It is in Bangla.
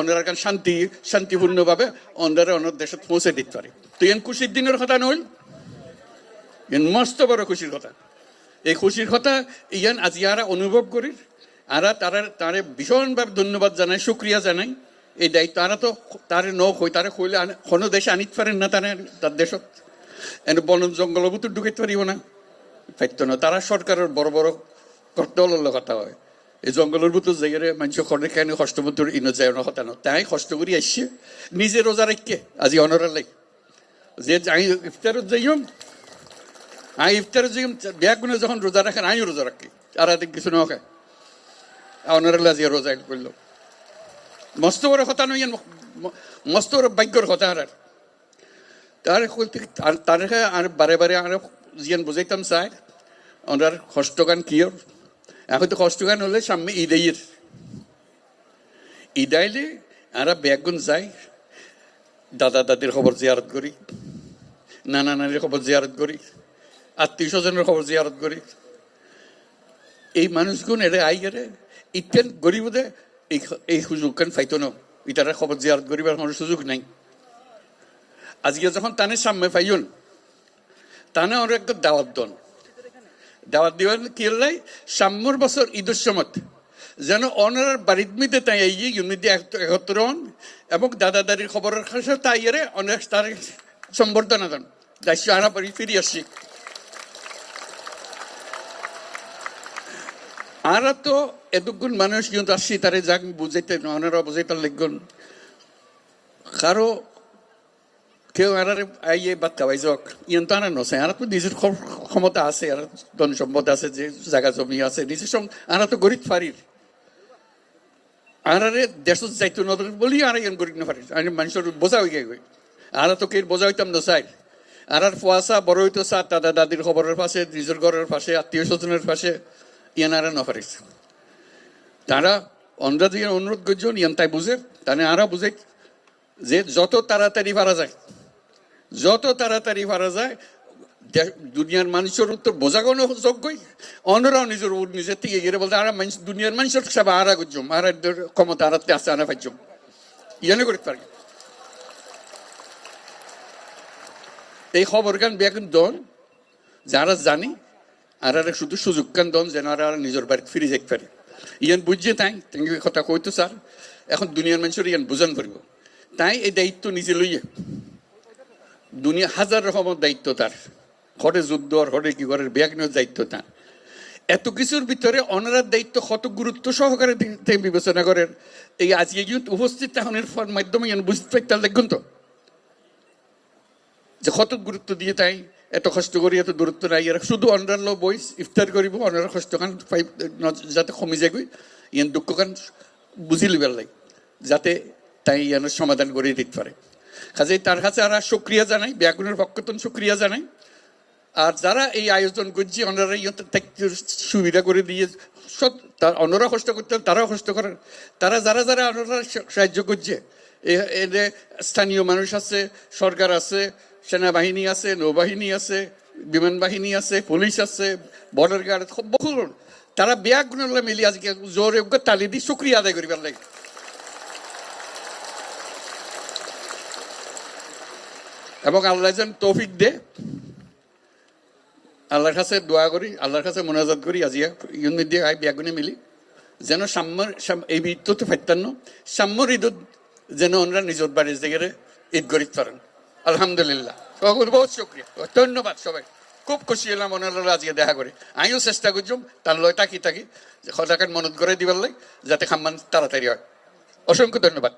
ওনারা কারণ শান্তি, শান্তিপূর্ণভাবে অন্য দেশে পৌঁছে দিতে পারে। তো এন খুশির দিনের কথা নইল এন মস্ত বড় খুশির কথা। এই খুশির কথা ইয়ান আজ ইয়ারা অনুভব করি, আরা তারা তারে ভীষণভাবে ধন্যবাদ জানাই, শুক্রিয়া জানাই। এই দায়িত্ব আরা তো তারে ন হই তারে কইলে কোনো দেশে আনিতে পারেন না তারা, তার দেশত। এনে বন জঙ্গল ভিতর ঢুকাইতে পারিব না। পাইতো না। তারা সরকারের বড় বড় কর্তলের কথা হয়। এই জঙ্গলের ভিতর জায়গায় মানুষ করে কেন কষ্ট মতোর ইনো যায় না হতানো তাই কষ্ট করি আসছে নিজে রোজা রাখকে আজি অনরা লাগ যে আমি ইফতারত যাইম আমি ইফতারত যাইম গুনে যখন রোজা রাখেন আমিও রোজা রাখি, আর আদিক কিছু না খায়। অনরা আজি রোজা করল। মস্ত বড় কথা নই মস্ত বড় ভাগ্যর কথা আর তার তার বারে বারে আর জিয়ান বুঝাইতাম চাই ওনার কষ্টগান কিয়র? এখন তো কষ্টগান হলে সামনে ঈদের? ঈদ আইলে আরা ব্যাগুন যাই, দাদা দাদির খবর জিয়ারত করি, নানা নানির খবর জিয়ারত করি, আত্মীয় স্বজনের খবর জিয়ারত করি। এই মানুষগুন এরে আই গেলে ইতেন গরিবদে এই এই সুযোগ কেন ফাইতো না ইটারা খবর জিয়ারত করিবার কোনো সুযোগ নাই। আজকে যখন তানে সামনে পাইন তানে একটা দাওয়াত দন। দাওয়াত দিবেন কি লাই সাম্যর বছর ঈদের সময়। যেন অনার বাড়ির তাই এই ইউনিটি একত্র হন এবং দাদা দাদির খবরের কাছে তাই এরে অনেক তার সম্বর্ধনা দেন। দায়িত্ব আনা পারি ফিরে আসছি। আর তো এতক্ষণ মানুষ কিন্তু আসছি, তারে যাক বুঝাইতে ওনারা বুঝাইতে লিখুন কারও কেউ আর আইয়ে বাদ খাওয়াই যাক ইয়ন তো আনা নছে আর তো নিজের ক্ষ- ক্ষমতা আছে আর ধন সম্পদ আছে যে জায়গা জমি আছে নিজের সঙ্গে আর তো গরিব ফারির আর আরে দেশত যাইতো নদর বলি আর ইয়ন গরিব না ফারি আমি মানুষের বোঝা হয়ে গেই আর তো কে বোঝা হইতাম না চাই আর আর ফুয়াশা বড় হইতো চা দাদা দাদির খবরের পাশে নিজের ঘরের পাশে আত্মীয় স্বজনের পাশে ইয়ান আর না পারিস তারা অন্ধ্রা দিয়ে অনুরোধ করছেন ইয়ান তাই বুঝে তানে আরা বুঝে যে যত তাড়াতাড়ি পারা যায় যত তাড়াতাড়ি পারা যায় দুনিয়ার মানুষের উত্তর বোঝাগোনো যোগ্যই। অন্যরাও নিজের নিজের থেকে গিয়ে বলতে, আর মানুষ দুনিয়ার মানুষের সব আরা করছম আর ক্ষমতা আরাতে আছে আনা পাইছম ইয়ানে করতে পারি? এই খবর গান বেগুন দন যারা জানি, আর আর শুধু সুযোগ কান দন যেন আর নিজের বাড়িতে ফিরে যেতে পারে। ইয়ান বুঝছে তাই তাই কথা কইতো স্যার। এখন দুনিয়ার মানুষের ইয়ান বুঝান পারিব তাই এই দায়িত্ব নিজে লইয়ে দুনিয়া হাজার রকমের দায়িত্ব তার। ঘরে যুদ্ধ আর ঘরে কি ঘরের ব্যাগ নেওয়ার দায়িত্ব তার। এত কিছুর ভিতরে অনারার দায়িত্ব কত গুরুত্ব সহকারে বিবেচনা করেন। এই আজকে কিন্তু উপস্থিত তাহনের মাধ্যমে বুঝতে পারতাম, দেখুন তো। যে কত গুরুত্ব দিয়ে তাই এত কষ্ট করি এত দূরত্ব নাই। এরা শুধু অনার লো বইস ইফতার করিব অনার কষ্ট পাই যাতে কমি যায় ইয়ান দুঃখ কান বুঝি লিবার লাই যাতে তাই ইয়ানের সমাধান করে দিতে পারে। কাজেই তার কাছে আর সুক্রিয়া জানাই ব্যাগুনের পক্ষতন সুক্রিয়া জানাই। আর যারা এই আয়োজন করছে ওনারা সুবিধা করে দিয়ে তার অন্যরা কষ্ট করতেন তারাও কষ্ট করেন। তারা যারা যারা ওনারা সাহায্য করছে, এ- এতে স্থানীয় মানুষ আছে, সরকার আছে, সেনাবাহিনী আছে, নৌবাহিনী আছে বিমান বাহিনী আছে, পুলিশ আছে, বর্ডার গার্ড বহু। তারা ব্যাগুনের মিলি আজকে জোরে তালি দিয়ে শুক্রিয়া আদায় করিবার লাগে। এবং আল্লাহ যেন তৌফিক দে। আল্লাহর কাছে দোয়া করি, আল্লাহর কাছে মোনাজাত করি আজিয়া ইউন দিয়ে আই ব্যাগুনে মিলি। যেন সাম্যর এই ঈদ তো ফেরতান্ন সাম্যর ঈদ যেন ওনারা নিজের বাড়ির জায়গায় ঈদ করিতে পারেন। আলহামদুলিল্লাহ। বহুত শুক্রিয়া ধন্যবাদ সবাই। খুব খুশি হলাম ওনারা আজকে দেখা করে আমিও চেষ্টা করছিলাম তার লয় তাকি যে সদাকার মনত করে দিবার লাগে, যাতে খাম্মান তাড়াতাড়ি হয়। অসংখ্য ধন্যবাদ।